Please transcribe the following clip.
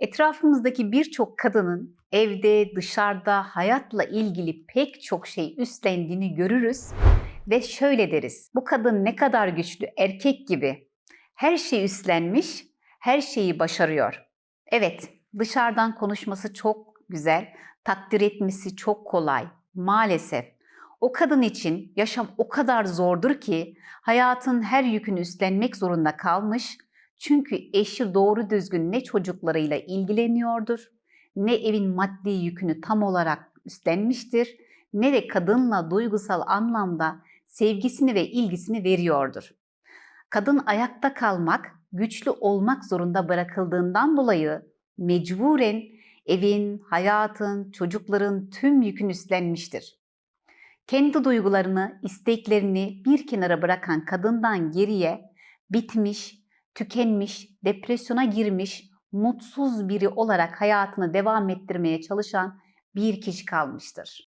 Etrafımızdaki birçok kadının evde, dışarıda hayatla ilgili pek çok şey üstlendiğini görürüz ve şöyle deriz. Bu kadın ne kadar güçlü, erkek gibi. Her şeyi üstlenmiş, her şeyi başarıyor. Evet, dışarıdan konuşması çok güzel, takdir etmesi çok kolay. Maalesef o kadın için yaşam o kadar zordur ki hayatın her yükünü üstlenmek zorunda kalmış. Çünkü eşi doğru düzgün ne çocuklarıyla ilgileniyordur, ne evin maddi yükünü tam olarak üstlenmiştir, ne de kadınla duygusal anlamda sevgisini ve ilgisini veriyordur. Kadın ayakta kalmak, güçlü olmak zorunda bırakıldığından dolayı mecburen evin, hayatın, çocukların tüm yükünü üstlenmiştir. Kendi duygularını, isteklerini bir kenara bırakan kadından geriye bitmiş, tükenmiş, depresyona girmiş, mutsuz biri olarak hayatını devam ettirmeye çalışan bir kişi kalmıştır.